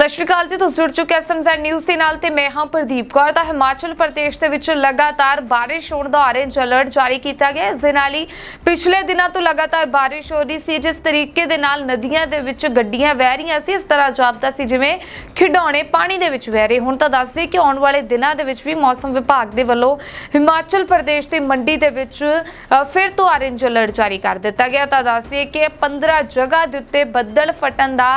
ਸਤਿ ਸ਼੍ਰੀ ਅਕਾਲ ਜੀ, ਤੁਸੀਂ ਜੁੜ ਚੁੱਕੇ ਐਸਐਮਜ਼ੈਡ ਨਿਊਜ਼ ਦੇ ਨਾਲ ਤੇ ਮੈਂ ਹਾਂ ਪ੍ਰਦੀਪ ਕੌਰ। ਤਾਂ ਹਿਮਾਚਲ ਪ੍ਰਦੇਸ਼ ਦੇ ਵਿੱਚ ਲਗਾਤਾਰ ਬਾਰਿਸ਼ ਹੋਣ ਦਾ ਔਰੇਂਜ ਅਲਰਟ ਜਾਰੀ ਕੀਤਾ ਗਿਆ ਇਸ ਦੇ ਨਾਲ ਹੀ ਪਿਛਲੇ ਦਿਨਾਂ ਤੋਂ ਲਗਾਤਾਰ ਬਾਰਿਸ਼ ਹੋ ਰਹੀ ਸੀ, ਜਿਸ ਤਰੀਕੇ ਦੇ ਨਾਲ ਨਦੀਆਂ ਦੇ ਵਿੱਚ ਗੱਡੀਆਂ ਵਹਿ ਰਹੀਆਂ ਸੀ। ਇਸ ਤਰ੍ਹਾਂ ਜਾਪਦਾ ਸੀ ਜਿਵੇਂ ਖਿਡੌਣੇ ਪਾਣੀ ਦੇ ਵਿੱਚ ਵਹਿ ਰਹੇ ਹੁਣ। ਤਾਂ ਦੱਸ ਕਿ ਆਉਣ ਵਾਲੇ ਦਿਨਾਂ ਦੇ ਵਿੱਚ ਵੀ ਮੌਸਮ ਵਿਭਾਗ ਦੇ ਵੱਲੋਂ ਹਿਮਾਚਲ ਪ੍ਰਦੇਸ਼ ਦੀ ਮੰਡੀ ਦੇ ਵਿੱਚ ਫਿਰ ਤੋਂ ਔਰੇਂਜ ਅਲਰਟ ਜਾਰੀ ਕਰ ਦਿੱਤਾ ਗਿਆ। ਤਾਂ ਦੱਸ ਕਿ 15 ਜਗ੍ਹਾ ਦੇ ਉੱਤੇ ਬੱਦਲ ਫਟਣ ਦਾ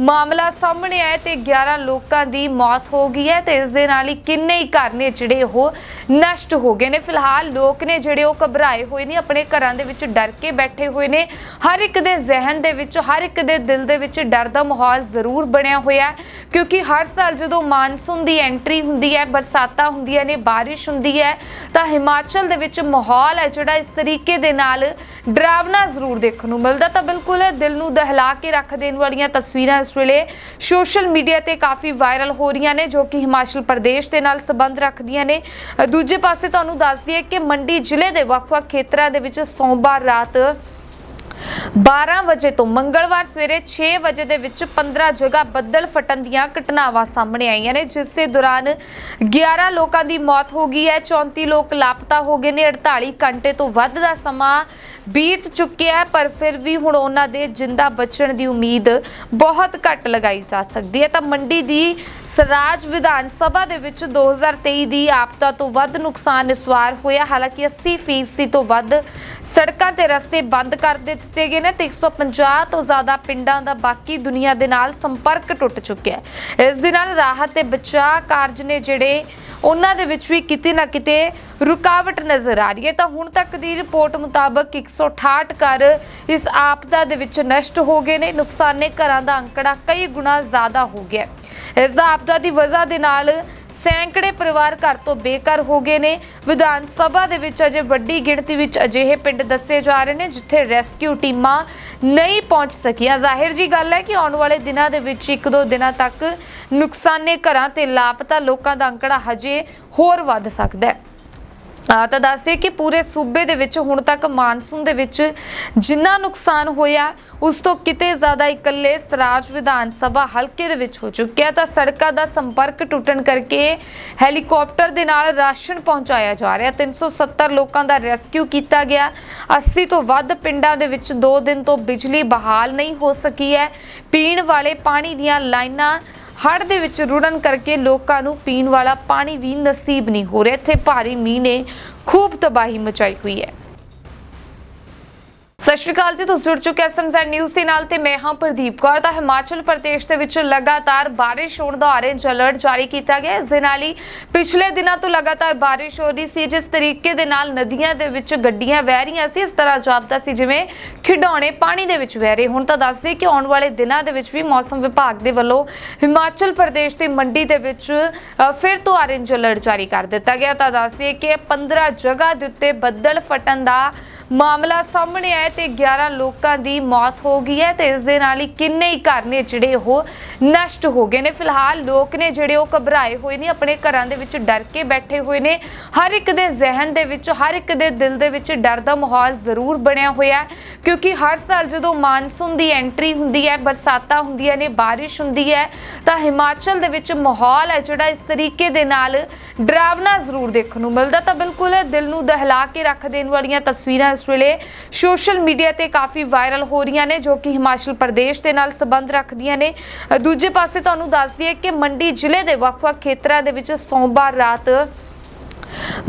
ਮਾਮਲਾ ਸਾਹਮਣੇ ਆਇਆ ਤੇ 11 ਲੋਕਾਂ ਦੀ ਮੌਤ ਹੋ ਗਈ ਹੈ ਤੇ ਇਸ ਦੇ ਨਾਲ ਹੀ ਕਿੰਨੇ ਹੀ ਘਰ ਨੇ ਜਿਹੜੇ ਉਹ ਨਸ਼ਟ ਹੋ ਗਏ ਨੇ। ਫਿਲਹਾਲ ਲੋਕ ਨੇ ਜਿਹੜੇ ਉਹ ਘਬਰਾਏ ਹੋਏ ਨੇ, ਆਪਣੇ ਘਰਾਂ ਦੇ ਵਿੱਚ ਡਰ ਕੇ ਬੈਠੇ ਹੋਏ ਨੇ। ਹਰ ਇੱਕ ਦੇ ਜ਼ਿਹਨ ਦੇ ਵਿੱਚ, ਹਰ ਇੱਕ ਦੇ ਦਿਲ ਦੇ ਵਿੱਚ ਡਰ ਦਾ ਮਾਹੌਲ ਜ਼ਰੂਰ ਬਣਿਆ ਹੋਇਆ ਹੈ, ਕਿਉਂਕਿ ਹਰ ਸਾਲ ਜਦੋਂ ਮਾਨਸੂਨ ਦੀ ਐਂਟਰੀ ਹੁੰਦੀ ਹੈ, ਬਰਸਾਤਾਂ ਹੁੰਦੀਆਂ ਨੇ, ਬਾਰਿਸ਼ ਹੁੰਦੀ ਹੈ, ਤਾਂ ਹਿਮਾਚਲ ਦੇ ਵਿੱਚ ਮਾਹੌਲ ਹੈ ਜਿਹੜਾ ਇਸ ਤਰੀਕੇ ਦੇ ਨਾਲ ਡਰਾਵਨਾ ਜ਼ਰੂਰ ਦੇਖਣ ਨੂੰ ਮਿਲਦਾ। ਤਾਂ ਬਿਲਕੁਲ ਦਿਲ ਨੂੰ ਦਹਿਲਾ ਕੇ ਰੱਖ ਦੇਣ ਵਾਲੀਆਂ ਤਸਵੀਰਾਂ ਇਸ ਵੇਲੇ ਸੋਸ਼ਲ ਮੀਡੀਆ ਤੇ ਕਾਫੀ ਵਾਇਰਲ ਹੋ ਰਹੀਆਂ ਨੇ, ਜੋ ਕਿ ਹਿਮਾਚਲ ਪ੍ਰਦੇਸ਼ ਦੇ ਨਾਲ ਸੰਬੰਧ ਰੱਖਦੀਆਂ ਨੇ। ਦੂਜੇ ਪਾਸੇ ਤੁਹਾਨੂੰ ਦੱਸ ਦਈਏ ਕਿ ਮੰਡੀ ਜ਼ਿਲ੍ਹੇ ਦੇ ਵੱਖ-ਵੱਖ ਖੇਤਰਾਂ ਦੇ ਵਿੱਚ ਸੋਮਵਾਰ ਰਾਤ 12 ਵਜੇ ਤੋਂ ਮੰਗਲਵਾਰ ਸਵੇਰੇ 6 ਵਜੇ ਦੇ ਵਿੱਚ 15 ਜਗ੍ਹਾ ਬੱਦਲ ਫਟਣ ਦੀਆਂ ਘਟਨਾਵਾਂ ਸਾਹਮਣੇ ਆਈਆਂ ਨੇ, ਜਿਸ ਦੇ ਦੌਰਾਨ 11 ਲੋਕਾਂ ਦੀ ਮੌਤ ਹੋ ਗਈ ਹੈ 34 ਲੋਕ ਲਾਪਤਾ ਹੋ ਗਏ ਨੇ 48 ਘੰਟੇ ਤੋਂ ਵੱਧ ਦਾ ਸਮਾਂ ਬੀਤ ਚੁੱਕਿਆ ਪਰ ਫਿਰ ਵੀ ਹੁਣ ਉਹਨਾਂ ਦੇ ਜਿੰਦਾ ਬਚਣ ਦੀ ਉਮੀਦ ਬਹੁਤ ਘੱਟ ਲਗਾਈ ਜਾ ਸਕਦੀ ਹੈ। ਤਾਂ ਮੰਡੀ ਦੀ ਸਰਾਜ ਵਿਧਾਨ ਸਭਾ ਦੇ ਵਿੱਚ 2023 ਦੀ ਆਪਦਾ ਤੋਂ ਵੱਧ ਨੁਕਸਾਨ ਇਸ ਵਾਰ ਹੋਇਆ। ਹਾਲਾਂਕਿ 80% ਤੋਂ ਵੱਧ ਸੜਕਾਂ ਤੇ ਰਸਤੇ ਬੰਦ ਕਰ ਦਿੱਤੇ ਗਏ ਨੇ ਤੇ 150 ਤੋਂ ਜ਼ਿਆਦਾ ਪਿੰਡਾਂ ਦਾ ਬਾਕੀ ਦੁਨੀਆ ਦੇ ਨਾਲ ਸੰਪਰਕ ਟੁੱਟ ਚੁੱਕਿਆ ਹੈ। ਇਸ ਦੇ ਨਾਲ ਰਾਹਤ ਤੇ ਬਚਾਅ ਕਾਰਜ ਨੇ ਜਿਹੜੇ ਉਹਨਾਂ ਦੇ ਵਿੱਚ ਵੀ ਕਿਤੇ ਨਾ ਕਿਤੇ ਰੁਕਾਵਟ ਨਜ਼ਰ ਆ ਰਹੀ ਹੈ ਤਾਂ ਹੁਣ ਤੱਕ ਦੀ ਰਿਪੋਰਟ ਮੁਤਾਬਕ 168 ਘਰ ਇਸ ਆਪਦਾ ਦੇ ਵਿੱਚ ਨਸ਼ਟ ਹੋ ਗਏ ਨੇ ਨੁਕਸਾਨੇ ਘਰਾਂ ਦਾ ਅੰਕੜਾ ਕਈ ਗੁਣਾ ਜ਼ਿਆਦਾ ਹੋ ਗਿਆ ਹੈ। ਇਸ ਦਾ ਆਪਦਾ ਦੀ ਵਜ੍ਹਾ ਦੇ ਨਾਲ ਸੈਂਕੜੇ ਪਰਿਵਾਰ ਘਰ ਤੋਂ ਬੇਘਰ ਹੋ ਗਏ ਨੇ। ਵਿਧਾਨ ਸਭਾ ਦੇ ਵਿੱਚ ਅਜੇ ਵੱਡੀ ਗਿਣਤੀ ਵਿੱਚ ਅਜਿਹੇ ਪਿੰਡ ਦੱਸੇ ਜਾ ਰਹੇ ਨੇ, ਜਿੱਥੇ ਰੈਸਕਿਊ ਟੀਮਾਂ ਨਹੀਂ ਪਹੁੰਚ ਸਕੀਆਂ। ਜ਼ਾਹਿਰ ਜੀ ਗੱਲ ਹੈ ਕਿ ਆਉਣ ਵਾਲੇ ਦਿਨਾਂ ਦੇ ਵਿੱਚ ਇੱਕ ਦੋ ਦਿਨਾਂ ਤੱਕ ਨੁਕਸਾਨੇ ਘਰਾਂ ਤੇ ਲਾਪਤਾ ਲੋਕਾਂ ਦਾ ਅੰਕੜਾ ਹਜੇ ਹੋਰ ਵੱਧ ਸਕਦਾ ਹੈ। ਤਾਂ ਦੱਸਦੇ ਕਿ ਪੂਰੇ ਸੂਬੇ ਦੇ ਵਿੱਚ ਹੁਣ ਤੱਕ ਮਾਨਸੂਨ ਦੇ ਵਿੱਚ ਜਿੰਨਾ ਨੁਕਸਾਨ ਹੋਇਆ, ਉਸ ਤੋਂ ਕਿਤੇ ਜ਼ਿਆਦਾ ਇਕੱਲੇ ਸਰਾਜ ਵਿਧਾਨ ਸਭਾ ਹਲਕੇ ਦੇ ਵਿੱਚ ਹੋ ਚੁੱਕਿਆ। ਤਾਂ ਸੜਕਾਂ ਦਾ ਸੰਪਰਕ ਟੁੱਟਣ ਕਰਕੇ ਹੈਲੀਕਾਪਟਰ ਦੇ ਨਾਲ ਰਾਸ਼ਨ ਪਹੁੰਚਾਇਆ ਜਾ ਰਿਹਾ। 370 ਲੋਕਾਂ ਦਾ ਰੈਸਕਿਊ ਕੀਤਾ ਗਿਆ। 80 ਤੋਂ ਵੱਧ ਪਿੰਡਾਂ ਦੇ ਵਿੱਚ 2 ਦਿਨ ਤੋਂ ਬਿਜਲੀ ਬਹਾਲ ਨਹੀਂ ਹੋ ਸਕੀ ਹੈ। ਪੀਣ ਵਾਲੇ ਪਾਣੀ ਦੀਆਂ ਲਾਈਨਾਂ ਹੜ੍ਹ ਦੇ ਵਿੱਚ ਰੁੜਨ ਕਰਕੇ ਲੋਕਾਂ ਨੂੰ ਪੀਣ ਵਾਲਾ ਪਾਣੀ ਵੀ ਨਸੀਬ ਨਹੀਂ ਹੋ ਰਿਹਾ। ਇੱਥੇ ਭਾਰੀ ਮੀਂਹ ਨੇ ਖੂਬ ਤਬਾਹੀ ਮਚਾਈ ਹੋਈ ਹੈ। ਸਤਿ ਸ਼੍ਰੀ ਅਕਾਲ ਜੀ, ਤੁਸੀਂ ਜੁੜ ਚੁੱਕੇ ਐਸਐਮਜ਼ੈਡ ਨਿਊਜ਼ ਦੇ ਨਾਲ ਤੇ ਮੈਂ ਹਾਂ ਪ੍ਰਦੀਪ ਕੌਰ। ਤਾਂ ਹਿਮਾਚਲ ਪ੍ਰਦੇਸ਼ ਦੇ ਵਿੱਚ ਲਗਾਤਾਰ ਬਾਰਿਸ਼ ਹੋਣ ਦਾ ਔਰੇਂਜ ਅਲਰਟ ਜਾਰੀ ਕੀਤਾ ਗਿਆ। ਇਸ ਦੇ ਨਾਲ ਹੀ ਪਿਛਲੇ ਦਿਨਾਂ ਤੋਂ ਲਗਾਤਾਰ ਬਾਰਿਸ਼ ਹੋ ਰਹੀ ਸੀ, ਜਿਸ ਤਰੀਕੇ ਦੇ ਨਾਲ ਨਦੀਆਂ ਦੇ ਵਿੱਚ ਗੱਡੀਆਂ ਵਹਿ ਰਹੀਆਂ ਸੀ। ਇਸ ਤਰ੍ਹਾਂ ਜਾਪਦਾ ਸੀ ਜਿਵੇਂ ਖਿਡੌਣੇ ਪਾਣੀ ਦੇ ਵਿੱਚ ਵਹਿ ਰਹੇ ਹੁਣ। ਤਾਂ ਦੱਸ ਕਿ ਆਉਣ ਵਾਲੇ ਦਿਨਾਂ ਦੇ ਵਿੱਚ ਵੀ ਮੌਸਮ ਵਿਭਾਗ ਦੇ ਵੱਲੋਂ ਹਿਮਾਚਲ ਪ੍ਰਦੇਸ਼ ਦੀ ਮੰਡੀ ਦੇ ਵਿੱਚ ਫਿਰ ਤੋਂ ਔਰੇਂਜ ਅਲਰਟ ਜਾਰੀ ਕਰ ਦਿੱਤਾ ਗਿਆ। ਤਾਂ ਦੱਸ ਕਿ 15 ਜਗ੍ਹਾ ਦੇ ਉੱਤੇ ਬੱਦਲ ਫਟਣ ਦਾ ਮਾਮਲਾ ਸਾਹਮਣੇ ਆਇਆ। ਤੇ 11 ਲੋਕਾਂ ਦੀ ਮੌਤ ਹੋ ਗਈ ਹੈ ਤੇ ਇਸ ਦੇ ਨਾਲ ਹੀ ਕਿੰਨੇ ਹੀ ਘਰ ਨੇ ਜਿਹੜੇ ਉਹ ਨਸ਼ਟ ਹੋ ਗਏ ਨੇ। ਫਿਲਹਾਲ ਲੋਕ ਨੇ ਜਿਹੜੇ ਉਹ ਘਬਰਾਏ ਹੋਏ ਨੇ, ਆਪਣੇ ਘਰਾਂ ਦੇ ਵਿੱਚ ਡਰ ਕੇ ਬੈਠੇ ਹੋਏ ਨੇ। ਹਰ ਇੱਕ ਦੇ ਜ਼ਿਹਨ ਦੇ ਵਿੱਚ, ਹਰ ਇੱਕ ਦੇ ਦਿਲ ਦੇ ਵਿੱਚ ਡਰ ਦਾ ਮਾਹੌਲ ਜ਼ਰੂਰ ਬਣਿਆ ਹੋਇਆ ਹੈ। ਕਿਉਂਕਿ ਹਰ ਸਾਲ ਜਦੋਂ ਮਾਨਸੂਨ ਦੀ ਐਂਟਰੀ ਹੁੰਦੀ ਹੈ, ਬਰਸਾਤਾਂ ਹੁੰਦੀਆਂ ਨੇ, ਬਾਰਿਸ਼ ਹੁੰਦੀ ਹੈ, ਤਾਂ ਹਿਮਾਚਲ ਦੇ ਵਿੱਚ ਮਾਹੌਲ ਹੈ ਜਿਹੜਾ ਇਸ ਤਰੀਕੇ ਦੇ ਨਾਲ ਡਰਾਵਨਾ ਜ਼ਰੂਰ ਦੇਖਣ ਨੂੰ ਮਿਲਦਾ। ਤਾਂ ਬਿਲਕੁਲ ਦਿਲ ਨੂੰ ਦਹਿਲਾ ਕੇ ਰੱਖ ਦੇਣ ਵਾਲੀਆਂ ਤਸਵੀਰਾਂ ਇਸ ਵੇਲੇ ਸੋਸ਼ਲ ਮੀਡੀਆ ਤੇ ਕਾਫੀ ਵਾਇਰਲ ਹੋ ਰਹੀਆਂ ਨੇ, ਜੋ ਕਿ ਹਿਮਾਚਲ ਪ੍ਰਦੇਸ਼ ਦੇ ਨਾਲ ਸੰਬੰਧ ਰੱਖਦੀਆਂ ਨੇ। ਦੂਜੇ ਪਾਸੇ ਤੁਹਾਨੂੰ ਦੱਸ ਦਈਏ ਕਿ ਮੰਡੀ ਜ਼ਿਲ੍ਹੇ ਦੇ ਵੱਖ-ਵੱਖ ਖੇਤਰਾਂ ਦੇ ਵਿੱਚ ਸੋਮਵਾਰ ਰਾਤ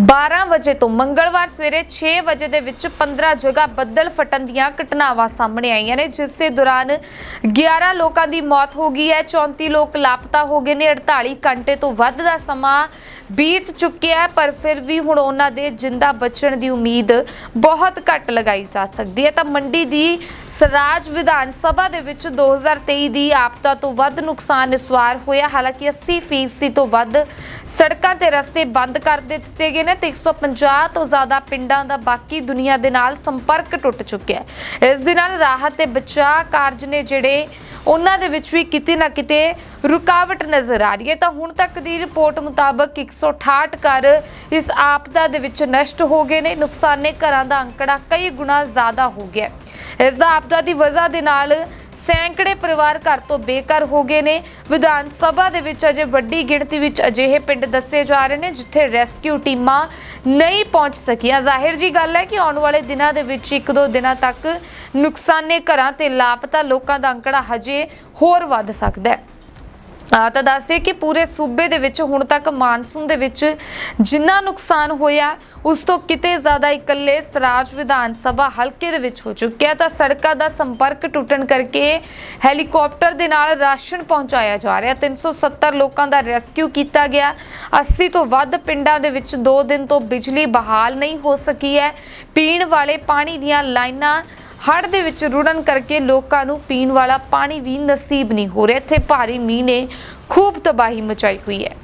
12 ਵਜੇ ਤੋਂ ਮੰਗਲਵਾਰ ਸਵੇਰੇ 6 ਵਜੇ ਦੇ ਵਿੱਚ 15 ਜਗ੍ਹਾ ਬੱਦਲ ਫਟਣ ਦੀਆਂ ਘਟਨਾਵਾਂ ਸਾਹਮਣੇ ਆਈਆਂ ਨੇ, ਜਿਸ ਦੇ ਦੌਰਾਨ 11 ਲੋਕਾਂ ਦੀ ਮੌਤ ਹੋ ਗਈ ਹੈ। 34 ਲੋਕ ਲਾਪਤਾ ਹੋ ਗਏ ਨੇ। 48 ਘੰਟੇ ਤੋਂ ਵੱਧ ਦਾ ਸਮਾਂ ਬੀਤ ਚੁੱਕਿਆ ਹੈ, ਪਰ ਫਿਰ ਵੀ ਹੁਣ ਉਹਨਾਂ ਦੇ ਜਿੰਦਾ ਬਚਣ ਦੀ ਉਮੀਦ ਬਹੁਤ ਘੱਟ ਲਗਾਈ ਜਾ ਸਕਦੀ ਹੈ। ਤਾਂ ਮੰਡੀ ਦੀ ਸਰਾਜ ਵਿਧਾਨ ਸਭਾ ਦੇ ਵਿੱਚ 2023 ਦੀ ਆਪਦਾ ਤੋਂ ਵੱਧ ਨੁਕਸਾਨ ਇਸ ਵਾਰ ਹੋਇਆ। ਹਾਲਾਂਕਿ 80% ਤੋਂ ਵੱਧ ਸੜਕਾਂ ਤੇ ਰਸਤੇ ਬੰਦ ਕਰ ਦਿੱਤੇ ਗਏ ਨੇ ਤੇ 150 ਤੋਂ ਜ਼ਿਆਦਾ ਪਿੰਡਾਂ ਦਾ ਬਾਕੀ ਦੁਨੀਆ ਦੇ ਨਾਲ ਸੰਪਰਕ ਟੁੱਟ ਚੁੱਕਿਆ ਹੈ। ਇਸ ਦੇ ਨਾਲ ਰਾਹਤ ਤੇ ਬਚਾਅ ਕਾਰਜ ਨੇ ਜਿਹੜੇ ਉਹਨਾਂ ਦੇ ਵਿੱਚ ਵੀ ਕਿਤੇ ਨਾ ਕਿਤੇ ਰੁਕਾਵਟ ਨਜ਼ਰ ਆ ਰਹੀ ਹੈ। ਤਾਂ ਹੁਣ ਤੱਕ ਦੀ ਰਿਪੋਰਟ ਮੁਤਾਬਕ 168 ਘਰ ਇਸ ਆਪਦਾ ਦੇ ਵਿੱਚ ਨਸ਼ਟ ਹੋ ਗਏ ਨੇ। ਨੁਕਸਾਨੇ ਘਰਾਂ ਦਾ ਅੰਕੜਾ ਕਈ ਗੁਣਾ ਜ਼ਿਆਦਾ ਹੋ ਗਿਆ ਇਸ ਦਾ ਆਪਦਾ ਦੀ ਵਜ੍ਹਾ ਦੇ ਨਾਲ ਸੈਂਕੜੇ ਪਰਿਵਾਰ ਘਰ ਤੋਂ ਬੇਘਰ ਹੋ ਗਏ ਨੇ। ਵਿਧਾਨ ਸਭਾ ਦੇ ਵਿੱਚ ਅਜੇ ਵੱਡੀ ਗਿਣਤੀ ਵਿੱਚ ਅਜਿਹੇ ਪਿੰਡ ਦੱਸੇ ਜਾ ਰਹੇ ਨੇ, ਜਿੱਥੇ ਰੈਸਕਿਊ ਟੀਮਾਂ ਨਹੀਂ ਪਹੁੰਚ ਸਕੀਆਂ। ਜ਼ਾਹਿਰ ਜੀ ਗੱਲ ਹੈ ਕਿ ਆਉਣ ਵਾਲੇ ਦਿਨਾਂ ਦੇ ਵਿੱਚ ਇੱਕ ਦੋ ਦਿਨਾਂ ਤੱਕ ਨੁਕਸਾਨੇ ਘਰਾਂ ਤੇ ਲਾਪਤਾ ਲੋਕਾਂ ਦਾ ਅੰਕੜਾ ਹਜੇ ਹੋਰ ਵੱਧ ਸਕਦਾ ਹੈ। ਤਾਂ ਦੱਸਦੇ ਕਿ ਪੂਰੇ ਸੂਬੇ ਦੇ ਵਿੱਚ ਹੁਣ ਤੱਕ ਮਾਨਸੂਨ ਦੇ ਵਿੱਚ ਜਿੰਨਾ ਨੁਕਸਾਨ ਹੋਇਆ, ਉਸ ਤੋਂ ਕਿਤੇ ਜ਼ਿਆਦਾ ਇਕੱਲੇ ਸਰਾਜ ਵਿਧਾਨ ਸਭਾ ਹਲਕੇ ਦੇ ਵਿੱਚ ਹੋ ਚੁੱਕਿਆ। ਤਾਂ ਸੜਕਾਂ ਦਾ ਸੰਪਰਕ ਟੁੱਟਣ ਕਰਕੇ ਹੈਲੀਕਾਪਟਰ ਦੇ ਨਾਲ ਰਾਸ਼ਨ ਪਹੁੰਚਾਇਆ ਜਾ ਰਿਹਾ। 370 ਲੋਕਾਂ ਦਾ ਰੈਸਕਿਊ ਕੀਤਾ ਗਿਆ। 80 ਤੋਂ ਵੱਧ ਪਿੰਡਾਂ ਦੇ ਵਿੱਚ 2 ਦਿਨ ਤੋਂ ਬਿਜਲੀ ਬਹਾਲ ਨਹੀਂ ਹੋ ਸਕੀ ਹੈ। ਪੀਣ ਵਾਲੇ ਪਾਣੀ ਦੀਆਂ ਲਾਈਨਾਂ ਹੜ੍ਹ ਦੇ ਵਿੱਚ ਰੁੜਨ ਕਰਕੇ ਲੋਕਾਂ ਨੂੰ ਪੀਣ ਵਾਲਾ ਪਾਣੀ ਵੀ ਨਸੀਬ ਨਹੀਂ ਹੋ ਰਿਹਾ। ਇੱਥੇ ਭਾਰੀ ਮੀਂਹ ਨੇ ਖੂਬ ਤਬਾਹੀ ਮਚਾਈ ਹੋਈ ਹੈ।